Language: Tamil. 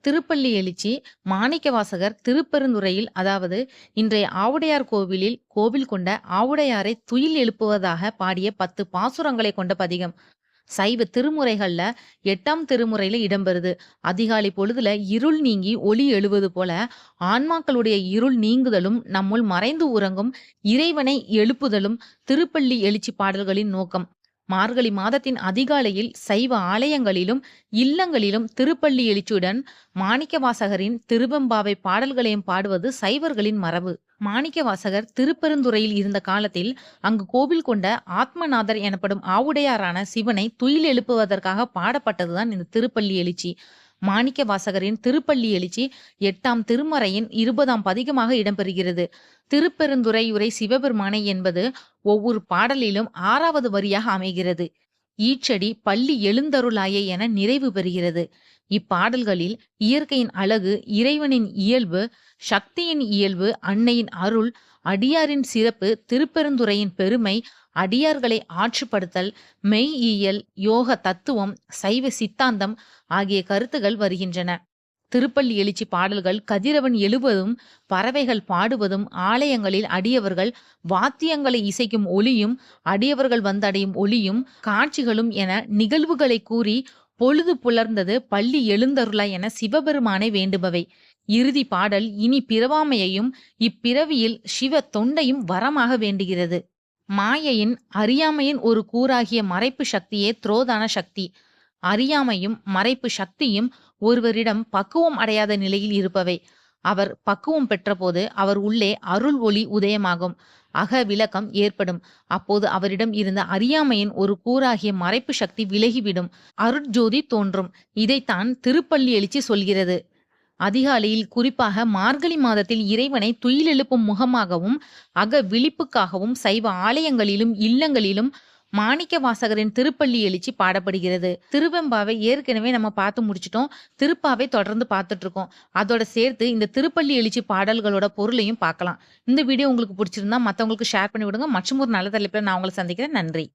திருப்பள்ளி எழுச்சி மாணிக்கவாசகர் திருப்பெருந்துறையில் அதாவது இன்றைய ஆவுடையார் கோவிலில் கோவில் கொண்ட ஆவுடையாரை துயில் எழுப்புவதாக பாடிய பத்து பாசுரங்களை கொண்ட பதிகம். சைவ திருமுறைகள்ல எட்டாம் திருமுறையில இடம்பெறுது. அதிகாலை பொழுதுல இருள் நீங்கி ஒளி எழுவது போல ஆன்மாக்களுடைய இருள் நீங்குதலும் நம்முள் மறைந்து உறங்கும் இறைவனை எழுப்புதலும் திருப்பள்ளி எழுச்சி பாடல்களின் நோக்கம். மார்கழி மாதத்தின் அதிகாலையில் சைவ ஆலயங்களிலும் இல்லங்களிலும் திருப்பள்ளி எழுச்சியுடன் மாணிக்கவாசகரின் திருவெம்பாவை பாடல்களையும் பாடுவது சைவர்களின் மரபு. மாணிக்கவாசகர் திருப்பெருந்துறையில் இருந்த காலத்தில் அங்கு கோவில் கொண்ட ஆத்மநாதர் எனப்படும் ஆவுடையாரான சிவனை துயில் எழுப்புவதற்காக பாடப்பட்டதுதான் இந்த திருப்பள்ளி எழுச்சி. மாணிக்க வாசகரின் திருப்பள்ளி எழுச்சி எட்டாம் திருமறையின் இருபதாம் பதிகமாக இடம்பெறுகிறது. திருப்பெருந்துறையுரை சிவபெருமானை என்பது ஒவ்வொரு பாடலிலும் ஆறாவது வரியாக அமைகிறது. ஈச்சடி பள்ளி எழுந்தருளாயே என நிறைவு பெறுகிறது. இப்பாடல்களில் இயற்கையின் அழகு இறைவனின் இயல்பு சக்தியின் இயல்பு அன்னையின் அருள் அடியாரின் சிறப்பு திருப்பெருந்துறையின் பெருமை அடியார்களை ஆற்றுப்படுத்தல் மெய்யியல் யோக தத்துவம் சைவ சித்தாந்தம் ஆகிய கருத்துகள் வருகின்றன. திருப்பள்ளி எழுச்சி பாடல்கள் கதிரவன் எழுவதும் பறவைகள் பாடுவதும் ஆலயங்களில் அடியவர்கள் வாத்தியங்களை இசைக்கும் ஒளியும் அடியவர்கள் வந்தடையும் ஒளியும் காட்சிகளும் என நிகழ்வுகளை கூறி பொழுது புலர்ந்தது பள்ளி எழுந்தருளா என சிவபெருமானை வேண்டுபவை. இறுதி பாடல் இனி பிறவாமையையும் இப்பிறவியில் சிவ தொண்டையும் வரமாக வேண்டுகிறது. மாயையின் அறியாமையின் ஒரு கூறாகிய மறைப்பு சக்தியே துரோதான சக்தி. அறியாமையும் மறைப்பு சக்தியும் ஒருவரிடம் பக்குவம் அடையாத நிலையில் இருப்பவை. அவர் பக்குவம் பெற்றபோது அவர் உள்ளே அருள் ஒளி உதயமாகும். அக விளக்கம் ஏற்படும். அப்போது அவரிடம் இருந்த அறியாமையின் ஒரு கூறாகிய மறைப்பு சக்தி விலகிவிடும். அருட்ஜோதி தோன்றும். இதைத்தான் திருப்பள்ளி எழுச்சி சொல்கிறது. அதிகாலையில் குறிப்பாக மார்கழி மாதத்தில் இறைவனை துயிலெழுப்பும் முகமாகவும் அக விழிப்புக்காகவும் சைவ ஆலயங்களிலும் இல்லங்களிலும் மாணிக்க வாசகரின் திருப்பள்ளி எழுச்சி பாடப்படுகிறது. திருவெம்பாவை ஏற்கனவே நம்ம பார்த்து முடிச்சிட்டோம். திருப்பாவை தொடர்ந்து பார்த்துட்டு இருக்கோம் அதோட சேர்த்து இந்த திருப்பள்ளி எழுச்சி பாடல்களோட பொருளையும் பார்க்கலாம். இந்த வீடியோ உங்களுக்கு பிடிச்சிருந்தா மற்றவங்களுக்கு ஷேர் பண்ணி விடுங்க. மற்றும் ஒரு நல்ல தலைப்பில் நான் உங்களை சந்திக்கிறேன். நன்றி.